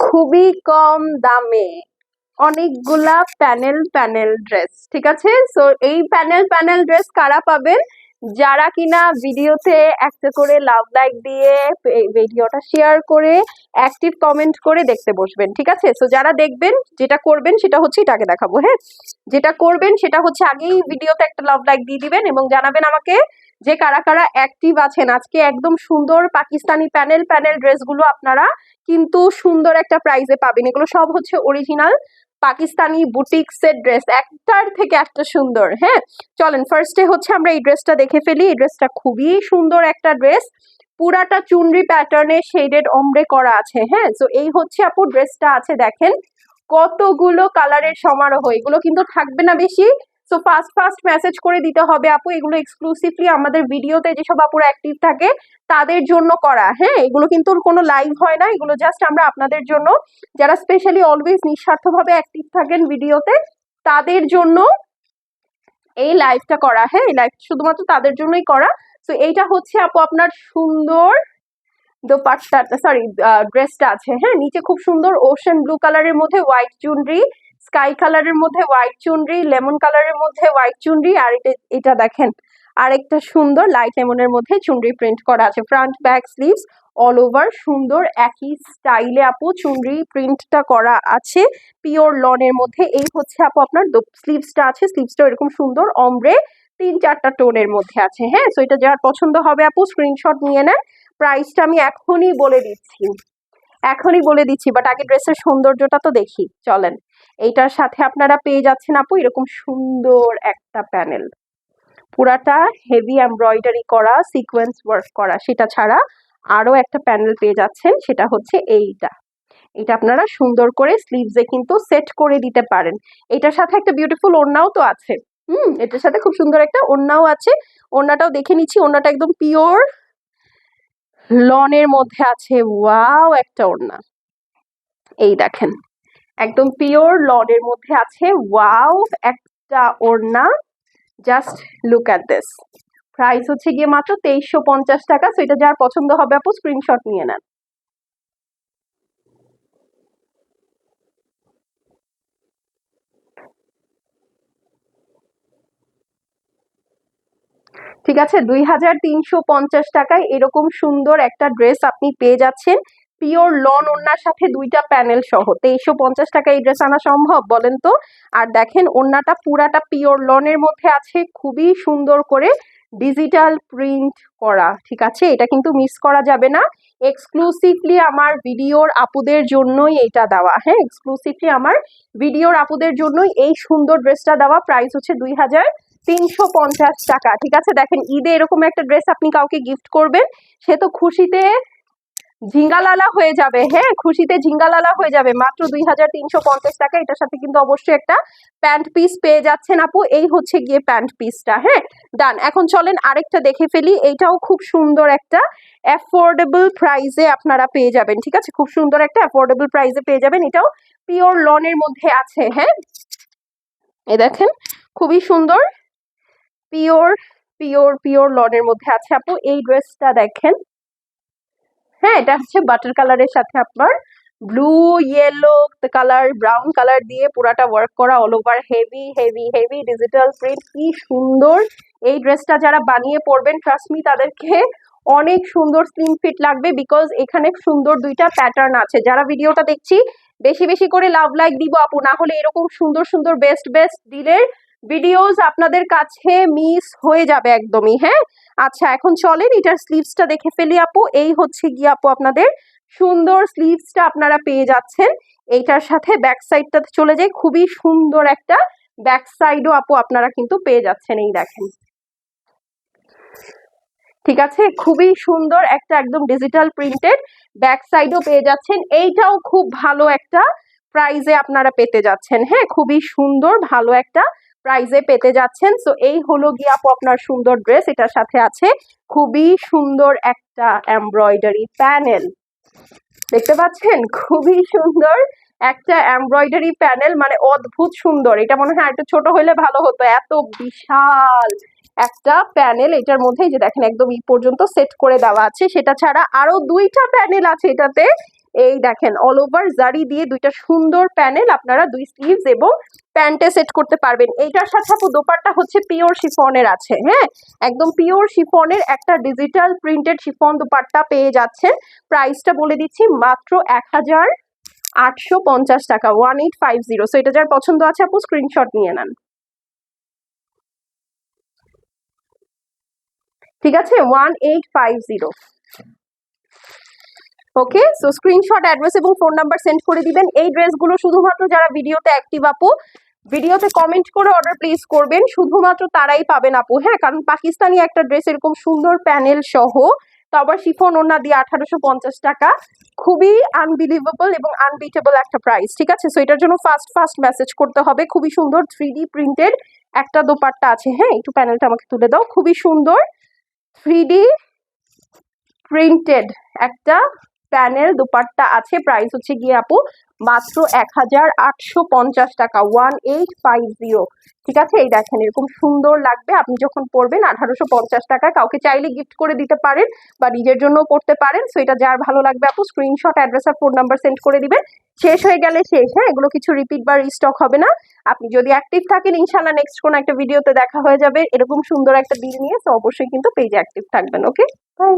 খুবই কম দামে অনেকগুলা প্যানেল প্যানেল ড্রেস, ঠিক আছে? সো এই প্যানেল প্যানেল ড্রেস কারা পাবেন? যারা কিনা ভিডিওতে একটা করে লাভ লাইক দিয়ে ভিডিওটা শেয়ার করে অ্যাক্টিভ কমেন্ট করে দেখতে বসবেন, ঠিক আছে? সো যারা দেখবেন, যেটা করবেন সেটা হচ্ছে এটাকে দেখাবো হ্যাঁ? যেটা করবেন সেটা হচ্ছে আগেই ভিডিওতে একটা লাভ লাইক দিয়ে দিবেন এবং জানাবেন আমাকে যে কারা কারা অ্যাক্টিভ আছেন, আজকে একদম সুন্দর পাকিস্তানি প্যানেল প্যানেল ড্রেসগুলো আপনারা কিন্তু সুন্দর একটা প্রাইজে পাবেন। এগুলো সব হচ্ছে অরিজিনাল পাকিস্তানি বুটিক্সের ড্রেস একটার থেকে একটা সুন্দর হ্যাঁ? চলেন ফার্স্টে হচ্ছে আমরা এই ড্রেসটা দেখে ফেলি। এই ড্রেসটা খুবই সুন্দর একটা ড্রেস পুরাটা চুনরি প্যাটার্নে শেডেড অমরে করা আছে হ্যাঁ? তো এই হচ্ছে আপু ড্রেসটা আছে, দেখেন। কতগুলো কালারের সমারোহ, এগুলো কিন্তু থাকবে না বেশি। সো ফাস্ট ফাস্ট মেসেজ করে দিতে হবে, আপু, এগুলো এক্সক্লুসিভলি আমাদের ভিডিওতে যেসব আপুরা অ্যাক্টিভ থাকে, তাদের জন্য করা। হ্যাঁ এগুলো কিন্তু কোনো লাইভ হয় না, এগুলো জাস্ট আমরা আপনাদের জন্য। যারা স্পেশালি অলওয়েজ নিঃস্বার্থভাবে অ্যাক্টিভ থাকেন ভিডিওতে তাদের জন্য এই লাইভটা করা। হ্যাঁ এই লাইভ শুধুমাত্র তাদের জন্যই করা। তো এইটা হচ্ছে, আপু, আপনার সুন্দর দোপাট্টা সরি ড্রেসটা আছে। হ্যাঁ নিচে খুব সুন্দর ওশান ব্লু কালারের মধ্যে হোয়াইট চুনরি স্কাই কালারের মধ্যে হোয়াইট চুনরি, লেমন কালারের মধ্যে হোয়াইট চুনরি, আর এটা এটা দেখেন, আরেকটা সুন্দর লাইট লেমনের মধ্যে চুনরি প্রিন্ট করা আছে। Front, back sleeves, all over, সুন্দর, একই স্টাইলে আপু চুনরি প্রিন্টটা করা আছে পিওর লনের মধ্যে। এই হচ্ছে আপু আপনার স্লিভসটা আছে, স্লিভসটা এরকম সুন্দর অমব্রে তিন চারটা টোনের মধ্যে আছে হ্যাঁ? সো এটা যার পছন্দ হবে আপু স্ক্রিনশট নিয়ে নেন। প্রাইসটা আমি এখনই বলে দিচ্ছি। এখনই বলে দিচ্ছি বাট আগে ড্রেসের সৌন্দর্যটা তো দেখি, চলেন। এইটার সাথে আপনারা পেয়ে যাচ্ছেন আপু এরকম সুন্দর একটা প্যানেল। পুরাটা হেভি এমব্রয়ডারি করা সিকোয়েন্স ওয়ার্ক করা, সেটা ছাড়া আরও একটা প্যানেল পেয়ে যাচ্ছেন, সেটা হচ্ছে এইটা। এটা আপনারা সুন্দর করে স্লিভসে কিন্তু সেট করে দিতে পারেন। এটার সাথে একটা বিউটিফুল ওড়নাও তো আছে। হুম, এটার সাথে খুব সুন্দর একটা ওড়নাও আছে। ওড়নাটাও দেখে নিচ্ছি, ওড়নাটা একদম পিওর লনের মধ্যে আছে, ওয়াও, একটা ওড়না। এই দেখেন, একদম পিওর লনের মধ্যে আছে, ওয়াও, একটা ওড়না। Just look at this. Price হচ্ছে গিয়ে মাত্র তেইশশো পঞ্চাশ টাকা। সো এটা যার পছন্দ হবে আপু, স্ক্রিনশট নিয়ে নেন। ঠিক আছে? দুই হাজার তিনশো পঞ্চাশ টাকায় এরকম সুন্দর একটা ড্রেস আপনি পেয়ে যাচ্ছেন। পিওর লন ওনার সাথে দুইটা প্যানেল সহ। তেইশশো পঞ্চাশ টাকা এই ড্রেস আনা সম্ভব বলেন তো? আর দেখেন ওনাটা পুরাটা পিওর লনের মধ্যে আছে। খুবই সুন্দর করে ডিজিটাল প্রিন্ট করা, ঠিক আছে? এটা কিন্তু মিস করা যাবে না। এক্সক্লুসিভলি আমার ভিডিওর আপুদের জন্যই এটা দেওয়া। হ্যাঁ এক্সক্লুসিভলি আমার ভিডিওর আপুদের জন্যই এই সুন্দর ড্রেসটা দেওয়া। প্রাইস হচ্ছে দুই হাজার তিনশো পঞ্চাশ টাকা, ঠিক আছে? দেখেন, ঈদে এরকম একটা ড্রেস আপনি কাউকে গিফট করবেন, সে তো খুশিতে ঝিঙ্গালালা হয়ে যাবে হ্যাঁ? খুশিতে ঝিঙ্গালালা হয়ে যাবে। মাত্র দুই হাজার তিনশো পঞ্চাশ টাকা, এটার সাথে কিন্তু অবশ্যই একটা প্যান্ট পিস পেয়ে যাচ্ছেন আপু। এই হচ্ছে গিয়ে প্যান্ট পিসটা হ্যাঁ? ডান এখন চলেন আরেকটা দেখে ফেলি। এইটাও খুব সুন্দর একটা অ্যাফোর্ডেবল প্রাইসে আপনারা পেয়ে যাবেন, ঠিক আছে? খুব সুন্দর একটা অ্যাফোর্ডেবল প্রাইসে পেয়ে যাবেন। এটাও পিওর লনের মধ্যে আছে হ্যাঁ? এ দেখেন, খুবই সুন্দর। পিওর পিওর পিওর লনের মধ্যে আছে আপু। এই ড্রেসটা দেখেন। হ্যাঁ এটা হচ্ছে বাটার কালারের সাথে আপনার blue, yellow colour, brown colour দিয়ে পুরাটা ওয়ার্ক করা all over. Heavy heavy heavy digital print. কি সুন্দর। এই ড্রেসটা যারা বানিয়ে পরবেন ট্রাস্টমি তাদেরকে অনেক সুন্দর স্লিম ফিট লাগবে বিকজ এখানে সুন্দর দুইটা প্যাটার্ন আছে। যারা ভিডিওটা দেখছি, বেশি বেশি করে লাভ লাইক দিব আপু। না হলে এরকম সুন্দর সুন্দর বেস্ট বেস্ট ডিলের ভিডিওস আপনাদের কাছে মিস হয়ে যাবে একদমই হ্যাঁ? আচ্ছা এখন চলেন, এটার স্লিভসটা দেখে ফেলি আপু। এই হচ্ছে গিয়ে আপু আপনাদের সুন্দর স্লিভসটা আপনারা পেয়ে যাচ্ছেন। এইটার সাথে ব্যাক সাইডটাতে চলে যায় খুবই সুন্দর একটা ব্যাক সাইডও আপু আপনারা কিন্তু পেয়ে যাচ্ছেন, এই দেখেন। ঠিক আছে? খুবই সুন্দর একটা একদম ডিজিটাল প্রিন্টেড ব্যাক সাইডও পেয়ে যাচ্ছেন। এইটাও খুব ভালো একটা প্রাইজে আপনারা পেতে যাচ্ছেন হ্যাঁ? খুবই সুন্দর, ভালো একটা প্রাইজে পেতে যাচ্ছেন। সো এই হলো গিয়ে আপু আপনার সুন্দর ড্রেস এটার সাথে আছে খুবই সুন্দর একটা এমব্রয়ডারি প্যানেল দেখতে পাচ্ছেন? খুবই সুন্দর একটা এমব্রয়ডারি প্যানেল মানে অদ্ভুত সুন্দর। এটা মনে হয় একটু ছোট হলে ভালো হতো। এত বিশাল একটা প্যানেল এটার মধ্যে যে দেখেন, একদম ই পর্যন্ত সেট করে দেওয়া আছে। সেটা ছাড়া আরও দুইটা প্যানেল আছে এটাতে। এই দেখেন অল ওভার জারি দিয়ে দুইটা সুন্দর প্যানেল আপনারা দুই স্লিভস এবং প্যান্টে সেট করতে পারবেন। এইটার সাথে আপু দোপাট্টা হচ্ছে পিওর শিফনের আছে হ্যাঁ? একদম পিওর শিফনের একটা ডিজিটাল প্রিন্টেড শিফন দোপাট্টা পেয়ে যাচ্ছেন। প্রাইসটা বলে দিচ্ছি মাত্র এক হাজার আটশো পঞ্চাশ টাকা one eight five zero so এটা যার পছন্দ আছে আপু স্ক্রিনশট নিয়ে নেন। ঠিক আছে? One eight five zero okay so screenshot address এবং ফোন নাম্বার সেন্ড করে দিবেন। এই ড্রেসগুলো শুধুমাত্র যারা ভিডিওতে অ্যাক্টিভ আপু, ভিডিওতে কমেন্ট করে অর্ডার প্লেস করবেন। শুধুমাত্র তারাই পাবেন আপু হ্যাঁ কারণ পাকিস্তানি একটা ড্রেস এরকম সুন্দর প্যানেল সহ, তো আবার শিফন ওনা দিয়ে আঠারোশো পঞ্চাশ টাকা। খুবই আনবিলিভেবল এবং আনবিটেবল একটা প্রাইস ঠিক আছে? সো এটার জন্য ফার্স্ট ফার্স্ট মেসেজ করতে হবে। খুবই সুন্দর থ্রি প্রিন্টেড একটা দোপাট্টা আছে হ্যাঁ একটু প্যানেলটা আমাকে তুলে দাও। খুবই সুন্দর থ্রি প্রিন্টেড একটা প্যানেল, দুপাট্টা আছে প্রাইস হচ্ছে গিয়ে আপু মাত্র এক হাজার আটশো পঞ্চাশ টাকা ওয়ান এইট ফাইভ জিরো ঠিক আছে? এই দেখেন, এরকম সুন্দর লাগবে। আপনি যখন পরবেন, আঠারোশো পঞ্চাশ টাকা, কাউকে চাইলে গিফট করে দিতে পারেন বা নিজের জন্য পড়তে পারেন। সো এটা যার ভালো লাগবে আপু স্ক্রিনশট অ্যাড্রেস আর ফোন নাম্বার সেন্ড করে দিবেন। শেষ হয়ে গেলে শেষ হ্যাঁ? এগুলো কিছু রিপিট বা রিস্টক হবে না। আপনি যদি অ্যাক্টিভ থাকেন, ইনশাল্লাহ নেক্সট কোনো একটা ভিডিওতে দেখা হয়ে যাবে। এরকম সুন্দর একটা দিন নিয়ে তো অবশ্যই কিন্তু পেজে অ্যাক্টিভ থাকবেন ওকে বাই